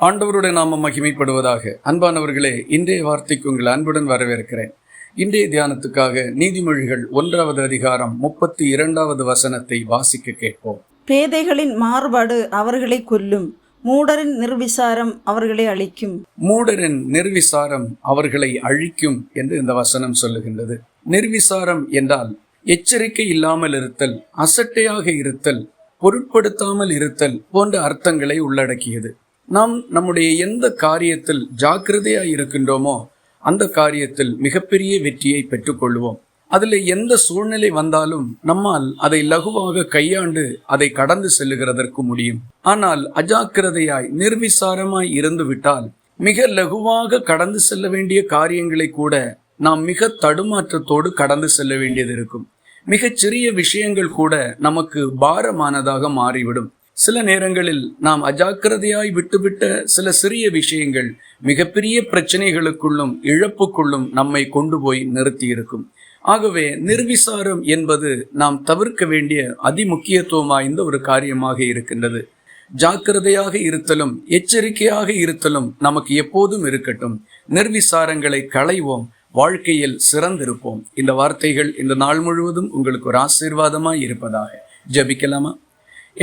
ஆண்டவருடைய நாமம் மகிமைப்படுவதாக. அன்பானவர்களே இன்றைய வார்த்தைக்கு உங்கள் அன்புடன் வரவேற்கிறேன். இன்றைய தியானத்துக்காக நீதிமொழிகள் ஒன்றாவது அதிகாரம் முப்பத்தி இரண்டாவது வசனத்தை வாசிக்க கேட்போம். பேதைகளின் மாறுபாடு அவர்களை கொல்லும். மூடரின் நிர்விசாரம் அவர்களை அழிக்கும். மூடரின் நிர்விசாரம் அவர்களை அழிக்கும் என்று இந்த வசனம் சொல்லுகின்றது. நிர்விசாரம் என்றால் எச்சரிக்கை இல்லாமல் இருத்தல் அசட்டையாக இருத்தல் பொருட்படுத்தாமல் இருத்தல் போன்ற அர்த்தங்களை உள்ளடக்கியது. நாம் நம்முடைய எந்த காரியத்தில் ஜாக்கிரதையாக இருக்கின்றோமோ அந்த காரியத்தில் மிகப்பெரிய வெற்றியை பெற்றுக்கொள்வோம். அதில் எந்த சூழ்நிலை வந்தாலும் நம்மால் அதை லகுவாக கையாண்டு அதை கடந்து செல்லுகிறதற்கு முடியும். ஆனால் அஜாக்கிரதையாய் நிர்விசாரமாய் இருந்துவிட்டால் மிக லகுவாக கடந்து செல்ல வேண்டிய காரியங்களை கூட நாம் மிக தடுமாற்றத்தோடு கடந்து செல்ல வேண்டியது இருக்கும். மிகச் சிறிய விஷயங்கள் கூட நமக்கு பாரமானதாக மாறிவிடும். சில நேரங்களில் நாம் அஜாக்கிரதையாய் விட்டுவிட்ட சில சிறிய விஷயங்கள் மிகப்பெரிய பிரச்சனைகளுக்குள்ளும் இழப்புக்குள்ளும் நம்மை கொண்டு போய் நிறுத்தி இருக்கும் ஆகவே நிர்விசாரம் என்பது நாம் தவிர்க்க வேண்டிய அதிமுக்கியத்துவம் வாய்ந்த ஒரு காரியமாக இருக்கின்றது. ஜாக்கிரதையாக இருத்தலும் எச்சரிக்கையாக இருத்தலும் நமக்கு எப்போதும் இருக்கட்டும். நிர்விசாரங்களை களைவோம் வாழ்க்கையில் சிறந்திருப்போம். இந்த வார்த்தைகள் இந்த நாள் முழுவதும் உங்களுக்கு ஒரு ஆசீர்வாதமாய் இருப்பதாக. ஜபிக்கலாமா?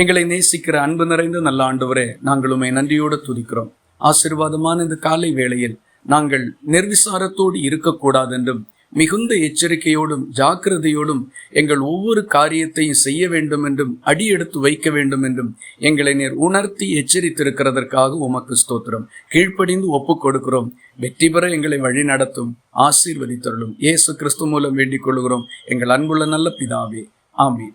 எங்களை நேசிக்கிற அன்பு நிறைந்த நல்ல ஆண்டவரே நாங்கள் உண்மை நன்றியோடு துதிக்கிறோம். ஆசீர்வாதமான இந்த காலை வேளையில் நாங்கள் நிர்விசாரத்தோடு இருக்கக்கூடாது என்றும் மிகுந்த எச்சரிக்கையோடும் ஜாக்கிரதையோடும் எங்கள் ஒவ்வொரு காரியத்தையும் செய்ய வேண்டும் என்றும் அடியெடுத்து வைக்க வேண்டும் என்றும் எங்களை நேர் உணர்த்தி எச்சரித்திருக்கிறதற்காக உமக்கு ஸ்தோத்திரம். கீழ்ப்படிந்து ஒப்பு கொடுக்கிறோம். வெற்றி பெற எங்களை வழி நடத்தும். ஆசீர்வதித்தருளும். இயேசு கிறிஸ்து மூலம் வேண்டிக் கொள்கிறோம். எங்கள் அன்புள்ள நல்ல பிதாவே. ஆமீன்.